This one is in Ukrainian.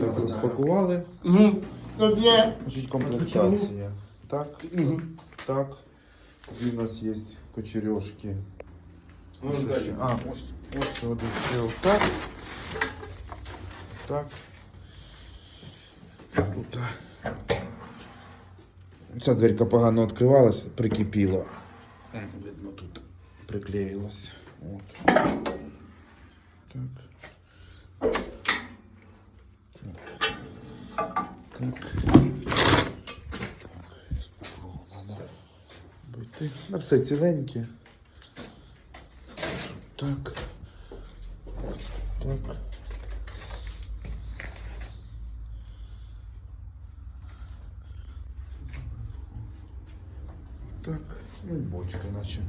Так, розпакували. Угу. Тут є. Значить, комплектація. Так, Угу. так. І у нас є кочережки. Ну, Що далі. А, ось, ось ще отак. Так. Тут. Ця дверка погано відкривалась, прикипіла. Видно, тут приклеїлась. От. Так. Так. На все ціленьке. Так. Так. Так. Ну і бочка наче.